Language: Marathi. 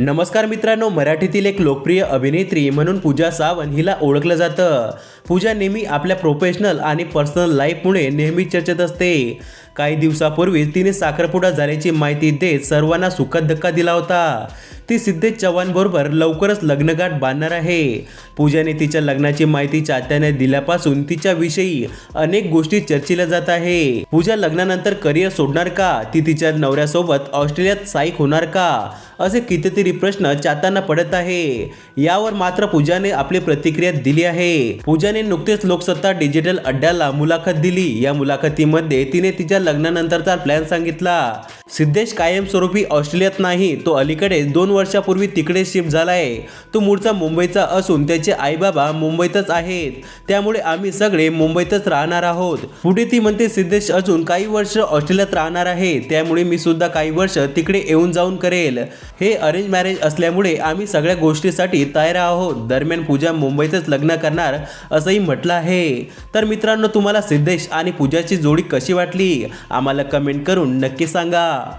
नमस्कार मित्रांनो मराठीतील एक लोकप्रिय अभिनेत्री म्हणून पूजा सावंत हिला ओळखलं जातं. पूजा नेहमी आपल्या प्रोफेशनल आणि पर्सनल लाईफमुळे नेहमी चर्चेत असते. काही दिवसापूर्वीच तिने साखरपुडा झाल्याची माहिती देत सर्वांना सुखद धक्का दिला होता. ती सिद्धेश चव्हाणबरोबर लवकरच लग्नगाठ बांधणार आहे. पूजाने तिच्या लग्नाची माहिती चाहत्याने दिल्यापासून तिच्याविषयी अनेक गोष्टी चर्चिल्या जात आहे. पूजा लग्नानंतर करिअर सोडणार का? ती तिच्या नवऱ्यासोबत ऑस्ट्रेलियात साईक होणार का? असे कितीतरी प्रश्न चाहत्यांना पडत आहे. यावर मात्र पूजाने आपली प्रतिक्रिया दिली आहे. पूजाने नुकतेच लोकसत्ता डिजिटल अड्ड्याला मुलाखत दिली. या मुलाखतीमध्ये तिने तिच्या लग्नानंतरचा प्लॅन सांगितला. सिद्धेश कायमस्वरूपी ऑस्ट्रेलियात नाही तो अलीकडे दोन वर्षापूर्वी तिकडे शिफ्ट झाला आहे तो मूळचा मुंबईचा असून त्याचे आईबाबा मुंबईतच आहेत. त्यामुळे आम्ही सगळे मुंबईतच राहणार आहोत. पुढे ती म्हणते सिद्धेश अजून काही वर्ष ऑस्ट्रेलियात राहणार आहे. त्यामुळे मी सुद्धा काही वर्ष तिकडे येऊन जाऊन करेल. हे अरेंज मॅरेज असल्यामुळे आम्ही सगळ्या गोष्टीसाठी तयार आहोत. दरम्यान पूजा मुंबईतच लग्न करणार असंही म्हटलं आहे. तर मित्रांनो तुम्हाला सिद्धेश आणि पूजाची जोडी कशी वाटली? आम्हाला कमेंट करून नक्की सांगा.